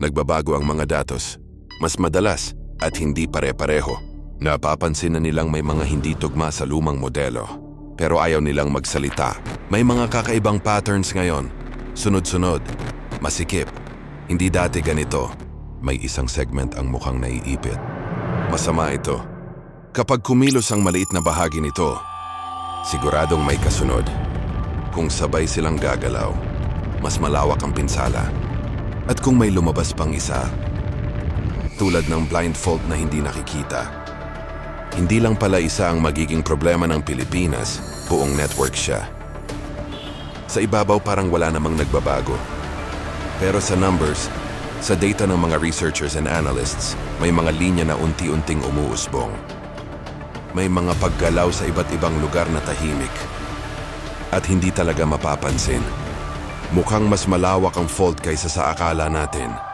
Nagbabago ang mga datos. Mas madalas at hindi pare-pareho. Napapansin na nilang may mga hindi tugma sa lumang modelo. Pero ayaw nilang magsalita. May mga kakaibang patterns ngayon. Sunod-sunod. Masikip. Hindi dati ganito. May isang segment ang mukhang naiipit. Masama ito. Kapag kumilos ang maliit na bahagi nito, siguradong may kasunod. Kung sabay silang gagalaw, mas malawak ang pinsala. At kung may lumabas pang isa, tulad ng blindfold na hindi nakikita, hindi lang pala isa ang magiging problema ng Pilipinas, buong network siya. Sa ibabaw parang wala namang nagbabago. Pero sa numbers, sa data ng mga researchers and analysts, may mga linya na unti-unting umuusbong. May mga paggalaw sa iba't ibang lugar na tahimik. At hindi talaga mapapansin. Mukhang mas malawak ang fault kaysa sa akala natin.